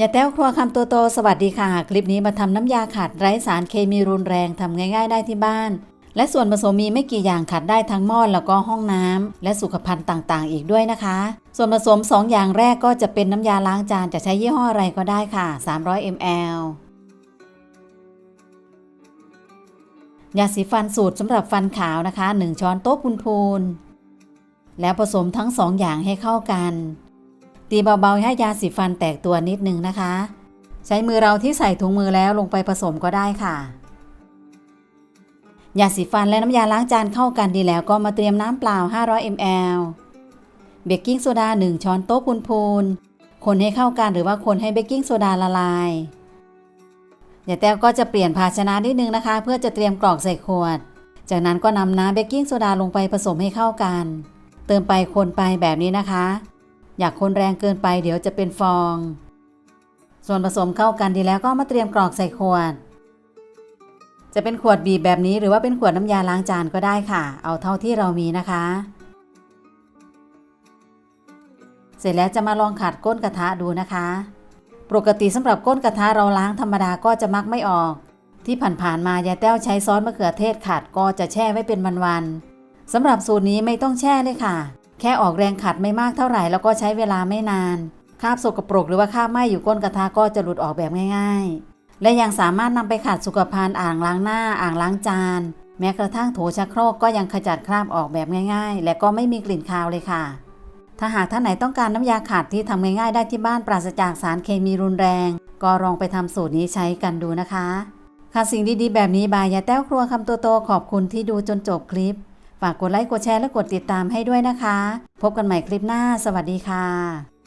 อย่าแต้วครัวคำตัวโตสวัสดีค่ะ คลิปนี้มาทำน้ำยาขัดไร้สารเคมีรุนแรงทำง่าย ๆ ได้ที่บ้าน และส่วนผสมมีไม่กี่อย่างขัดได้ทั้งหม้อแล้วก็ห้องน้ำและสุขภัณฑ์ต่างๆ อีกด้วยนะคะ ส่วนผสม 2 อย่างแรกก็จะเป็นน้ำยาล้างจานจะใช้ยี่ห้ออะไรก็ได้ค่ะ 300 ml ยาสีฟันสูตรสำหรับฟันขาวนะคะ 1 ช้อนโต๊ะพูนๆแล้วผสมทั้ง 2 อย่างให้เข้ากัน ตีเบาๆให้ยาสีฟันแตกตัวนิดนึงนะคะ ใช้มือเราที่ใส่ถุงมือแล้วลงไปผสมก็ได้ค่ะยาสีฟันและน้ำยาล้างจานเข้ากันดีแล้วก็มาเตรียมน้ำเปล่า 500 ml เบกกิ้งโซดา 1 ช้อนโต๊ะพูนๆคนให้เข้ากันหรือว่าคนให้เบกกิ้งโซดาละลายอย่าแต้วก็จะเปลี่ยนภาชนะนิดนึงนะคะ เพื่อจะเตรียมกรอกใส่ขวด จากนั้นก็นำน้ำเบกกิ้งโซดาลงไปผสมให้เข้ากัน เติมไปคนไปแบบนี้นะคะ อยากคนแรงเกินไปเดี๋ยวจะเป็นฟอง ส่วนผสมเข้ากันดีแล้วก็มาเตรียมกรอกใส่ขวด จะเป็นขวดบีบแบบนี้หรือว่าเป็นขวดน้ำยาล้างจานก็ได้ค่ะ เอาเท่าที่เรามีนะคะ เสร็จแล้วจะมาลองขัดก้นกระทะดูนะคะ ปกติสำหรับก้นกระทะเราล้างธรรมดาก็จะมักไม่ออก ที่ผ่านๆมายายแต้วใช้ซอสมะเขือเทศขัดก็จะแช่ไว้เป็นวันๆสำหรับสูตรนี้ไม่ต้องแช่เลยค่ะ แค่ออกแรงขัดไม่มากเท่าไหร่แล้วก็ใช้เวลาไม่นานคราบสกปรกหรือว่าคราบไหม้อยู่ก้นกระทะก็จะหลุดออกแบบง่าย ๆ และยังสามารถนำไปขัดสุขภัณฑ์อ่างล้างหน้าอ่างล้างจาน แม้กระทั่งโถชักโครกก็ยังขจัดคราบออกแบบง่าย ๆ และก็ไม่มีกลิ่นคาวเลยค่ะ ถ้าหากท่านไหนต้องการน้ำยาขัดที่ทำง่ายๆ ได้ที่บ้านปราศจากสารเคมีรุนแรง ก็ลองไปทำสูตรนี้ใช้กันดูนะคะ ค่ะสิ่งดีๆแบบนี้บายยาแต้วครัวคำโตๆขอบคุณที่ดูจนจบคลิป ฝากกดไลค์กดแชร์และกดติดตามให้ด้วยนะคะ พบกันใหม่คลิปหน้า สวัสดีค่ะ